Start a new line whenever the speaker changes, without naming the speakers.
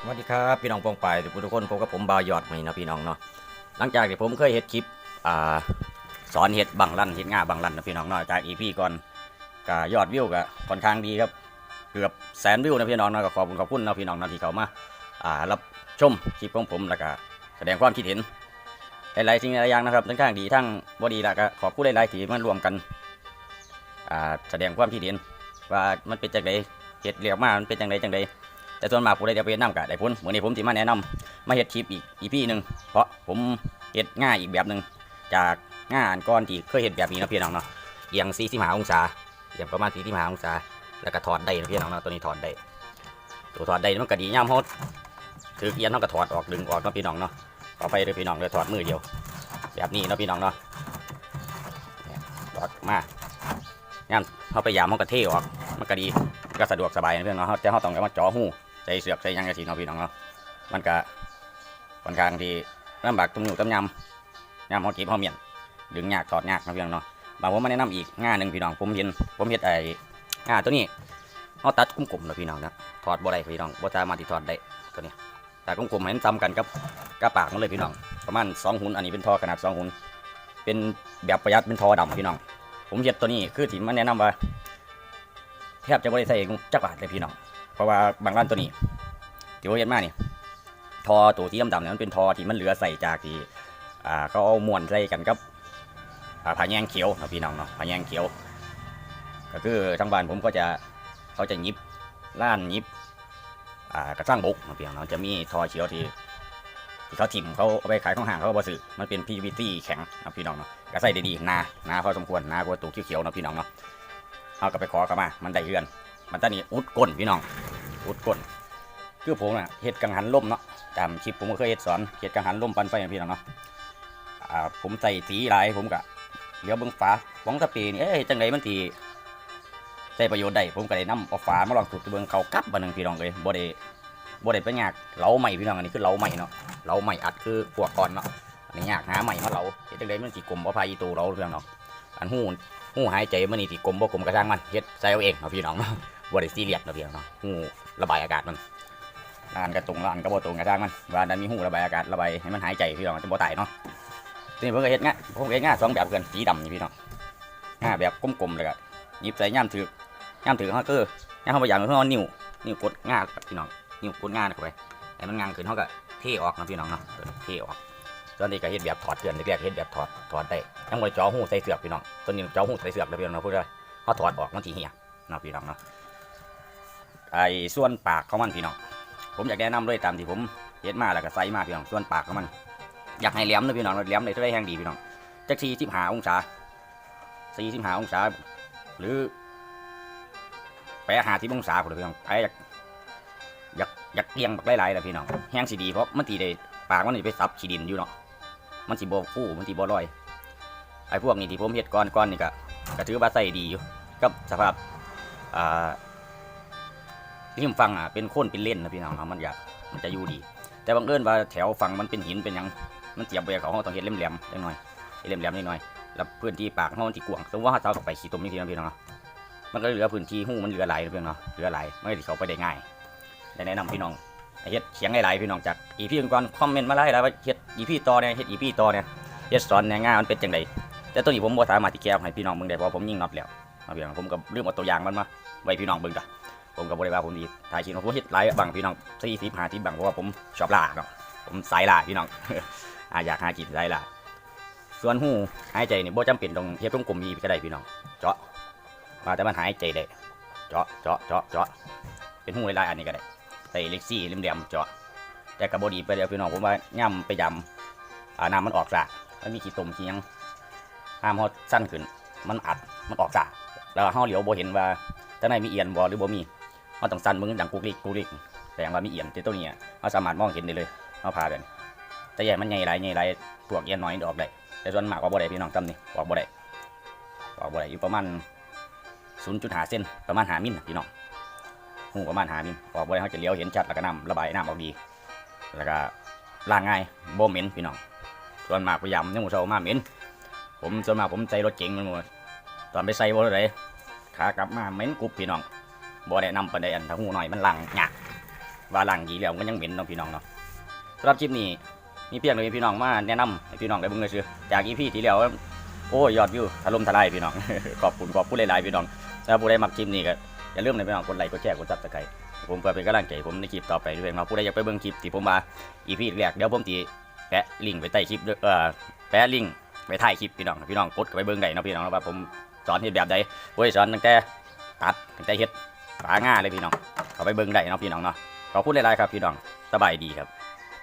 สวัสดีครับพี่น้องปองไปทุกคนทุกคนพบกับผมบาวยอดใหม่นะพี่น้องเนาะหลังจากที่ผมเคยเฮ็ดคลิปอ่าสอนเฮ็ดบังลั่นเฮ็ดง่าบังลั่นนะพี่น้องเนาะจากอีพีก่อนก็ยอดวิวก็ค่อนข้างดีครับเกือบแสนวิวนะพี่น้องเนาะก็ขอบคุณขอบคุณนะพี่น้องนะที่เขามาอ่ารับชมคลิปของผมแล้วก็แสดงความคิดเห็นหลายๆสิ่งหลายอย่างนะครับทั้งข้างดีทั้งบ่ดีแล้วก็ขอบคุณหลายๆที่มารวมกันอ่าแสดงความคิดเห็นว่ามันเป็นจังไดเฮ็ดเรียกมามันเป็นจังไดจังได แต่ส่วนมากผู้ใดจะไปแนะนำกะได้พ้นวันนี้ผมสิมาแนะนำมาเฮ็ดคลิปอีกอีพีหนึ่งเพราะผมเฮ็ดง่ายอีกแบบหนึ่งจากง่ายอันก่อนที่เคยเฮ็ดแบบนี้นะพี่น้องเนาะเอียง45องศาเอียงประมาณ45องศา แล้วก็ถอดได้นะพี่น้องเนาะตัวนี้ถอดได้ตัวถอดได้มันก็ดีย่ำฮาถือเอียนเฮาก็ถอดออกดึงออกเนาะพี่น้องเนาะต่อไปเลยพี่น้องเลยถอดมือเดียว แบบนี้เนาะพี่น้องเนาะถอดมาย่ำเฮาไปยามเฮาก็เทออกมันก็ดีก็สะดวกสบายนะพี่น้องเฮาแต่เฮาต้องเอามาจ่อหู ส่เสือกใส่ยังกะสิเนาะพี่น้องเนาะมันก็ค่อนข้างที่ลำบากตุ้มหนูตุ้มยำยำเฮาเก็บเฮาเมียนดึงยากถอดยากนะพี่น้องเนาะบางผมมาแนะนำอีกงาหนึ่งพี่น้องผมเห็นผมเห็นไอ้งาตัวนี้เฮาตัดกลมๆเนะพี่น้องนะถอดบ่ได้พี่น้องบ่สามารถที่ถอดได้ตัวนี้แต่กลมๆให้มันซ้ำกันกับกับปากมันเลยพี่น้อง ประมาณสองหุ่นอันนี้เป็นทอขนาดสองหุ่นเป็นแบบประหยัดเป็นทอดำพี่น้อง ผมเห็นตัวนี้คือที่มาแนะนำว่าแทบจะไม่ได้ใส่จักบาทเลยพี่น้อง เพราะว่าบางร้านตัวนี้ที่ว่าเห็นมากนี่ทอตัวที่ดำๆเนี่ยมันเป็นทอที่มันเหลือใส่จากที่อ่าเขาเอาม้วนใส่กันกับอ่าผ้าแยงเขียวนะพี่น้องเนาะผ้าแยงเขียว ก็คือทางบ้านผมก็จะเขาจะยิบล้านยิบอ่ากระสร้างบุกนะพี่น้องเนาะจะมีทอเขียวที่ที่เขาถิ่มเขาเอาไปขายของห้างเขาบอสื่อมันเป็น PVC แข็งนะพี่น้องเนาะก็ใส่ได้ดีนานาพอสมควรนากว่าตัวเขียวๆนะพี่น้องเนาะเอาก็ไปขอเขามา มันได้เฮือน มันตอนนี้อุดก้นพี่น้อง อุดก้นคือผมน่ะเฮ็ดกังหันลมเนาะตามคลิปผมก็เคยเฮ็ดสอนเฮ็ดกังหันลมปันไฟนะพี่น้องเนาะอ่าผมใส่สีหลายผมก็เลี้ยวเบิ่งฝาหวังสปรย์นี่เอ๊ะจังไดมันสิใช้ประโยชน์ได้ผมก็ได้นำเอาฝามาลองถูกเบิ่งเขากลับบัดหนึ่งพี่น้องเอ้ยบ่ได้บ่ได้ไปยากเหลาใหม่พี่น้องอันนี้คือเหลาใหม่เนาะเหลาใหม่อัดคือพวกก่อนเนาะอันนี้ยากหาใหม่มาเหลาเฮ็ดจังไดมันสิกลมบ่พายีตูเหลาพี่น้องเนาะอันหูหูหายใจมันนี่ทีกลมบ่กลมกระช่างมันเฮ็ดใส่เอาเองเนาะพี่น้องเนาะ บ่ได้ซีเรียสเนาะพี่น้องเนาะหูระบายอากาศมันร้านกระตรงร้านกระโบตรงกระช่างมันว่านั้นมีหูระบายอากาศระบายให้มันหายใจพี่น้องจะบ่ตายเนาะทีนี้ผมก็เฮ็ดงะผมก็เฮ็ดงะสองแบบเกันสีดำนี่พี่น้องง่ะแบบกลมๆเลยก็หยิบใส่ย่ามถือย่ามถือเฮาก็ย่ามเฮาบ่อยากให้เฮานิ้วนิ้วกดง่ะพี่น้องนิ้วกดง่ะเข้าไปให้มันงางขึ้นเฮาก็เทออกนะพี่น้องเนาะเทออกตอนนี้ก็เฮ็ดแบบถอดเกลือนแรกเฮ็ดแบบถอดถอดได้ยังบ่ได้เจ่อหูใส่เสือกพี่น้องตัวนี้จ่อหูใส่เสือกแล้วพี่น้องเนาะพูดได้เขาถอดออกมันสิเหี่ยเนาะพี่น้องเนาะ ไอ้ส่วนปากของมันพี่น้องผมอยากแนะนำเลยตามที่ผมเฮ็ดมาแล้วก็ใส่มาพี่น้องส่วนปากของมัน อยากให้แหลมนะพี่น้องแหลมเลยเท่าไรแห้งดีพี่น้องจักสี่สิบห้าองศาสี่สิบห้าองศา หรือแปะหาที่องศาพี่น้องไอ้อยากอยากอยากเตียงบักหลายๆเลยพี่น้องแห้งสีดีเพราะมันตีได้ปากมันนี่ไปซับขี้ดินอยู่เนาะมันสิบ่ฟูมันสิบ่ลอยไอ้พวกนี้ที่ผมเฮ็ดก้อนก้อนนี่ก็ก็ถือว่าใส่ดีอยู่กับสภาพอ่า ริมฟังอะเป็นโค่นเป็นเล่นนะพี่น้องครับมันอยากมันจะอยู่ดี แต่บางเอิญว่าแถวฝั่งมันเป็นหินเป็นหยังมันเจียบไปเขาเราต้องเฮ็ดแหลมๆจังหน่อยเฮ็ดแหลมนิดหน่อยแล้วพื้นที่ปากเขามันที่กว้างสมมติว่าเขาเอาไปขี้ตมนี่ทีนะพี่น้องเนาะมันก็เหลือพื้นที่หูมันเหลือหลายนะพี่น้องเนาะเหลือหลายมันก็สิเขาไปได้ง่ายแนะนำพี่น้องเฮ็ดเสียงหลายๆพี่น้องจากอีพี่ก่อนคอมเมนต์มาหลายๆว่าเฮ็ดอีพี่ต่อเนี่ยเฮ็ดอีพี่ต่อเนี่ยเฮ็ดสอนเนี่ยง่ายมันเป็นจังไดแต่ตัวนี้ผมบ่สามารถที่แก้ให้พี่น้องเบิ่งได้เพราะผมยิงน็อตแล้วเอาพี่น้องผมก็ลืมเอาตัวอย่างมันมาไว้พี่น้องเบิ่งจ้ะ ผมก็บ่ได้ว่าผมดีถ่ายคลิปของผมเฮ็ดหลายบางพี่น้อง40 50บางเพราะว่าผมชอบล่าเนาะผมสายล่าพี่น้องอยากหากินสายล่าส่วนหูหายใจนี่บ่จำเป็นต้องเฮ็ดกลมๆอีก็ได้พี่น้อง เจาะมาแต่มันหายใจได้เจาะเจาะเจาะเจาะเป็นหูลายอันนี้ก็ได้ใส่เล็กซี่เลี่ยมๆเจาะแต่ก็บ่ดีไปเดียวพี่น้องผมว่าย่ำไปยำอ่าน้ำมันออกซะมันมีขี้ตมขี้ยังห้ามเขาสั้นขึ้น มันอัดมันออกจากแล้วเขาเหลียวบ่เห็นว่าจะไหนมีเอียนบ่หรือบ่มี เขาต้องสั้นมึงดังกุกลิกกุกลิกแสดงว่ามีเอียนแต่ตัวนี้เขาสามารถมองเห็นได้เลยเขาพากันแต่ใหญ่มันใหญ่หลายใหญ่หลายพวกเอียนน้อยออกได้แต่ส่วนมากว่าบ่ได้พี่น้องจำนี่ออกบ่ได้ออกบ่ได้อยู่ประมาณ0.5เซนประมาณ5มิลพี่น้องหูประมาณ5มิลออกบ่ได้เขาจะเลี้ยวเห็นชัดแล้วก็น้ำระบายน้ำออกดีแล้วก็ล้างง่ายบ่เหม็นพี่น้องส่วนมากพยายามยังหมูเซามาเหม็นผมส่วนมากผมใส่รถเก๋งมันหมดตอนไปใส่บ่ได้ขากลับมาเหม็นกรุบพี่น้อง บ่ได้นำปานใดอันถ้าหูหน่อยมันหลังหยากว่าหล้างดีแล้วมันก็ยังเหม็นเนาะพี่น้องเนาะสำหรับคลิปนี้มีเพียงเลยพี่น้องมาแนะนำให้พี่น้องได้เบิ่งเลยซื่อจากอีพีที่แล้วโอ้ยอดวิวถล่มทลายพี่น้อง ขอบคุณขอบคุณหลายๆพี่น้องถ้าผู้ใดมักคลิปนี้ก็อย่าลืมเลยพี่น้องกดไลค์กดแชร์กดซับสไครต์ผมเพื่อเป็นกำลังใจผมในคลิปต่อไปด้วยเนาะผู้ใดอยากไปเบิ่งคลิปที่ผมมาอีพีแรกเดี๋ยวผมตีแปะลิงก์ไว้ใต้คลิปเอ่อแปะลิงก์ไว้ท้ายคลิปพี่น้องพี่น้องกดไปเบิ่งได้เนาะพี่น้องว่าผมสอนเฮ็ดแบบใดโอ้ยสอนตั้งแต่ตัดตั้งแต่เฮ็ด ปลาง่าเลยพี่น้องเข้าไปเบิ้งได้เนาะพี่น้องเนาะขอพูดหลายๆครับพี่น้องสบายดีครับ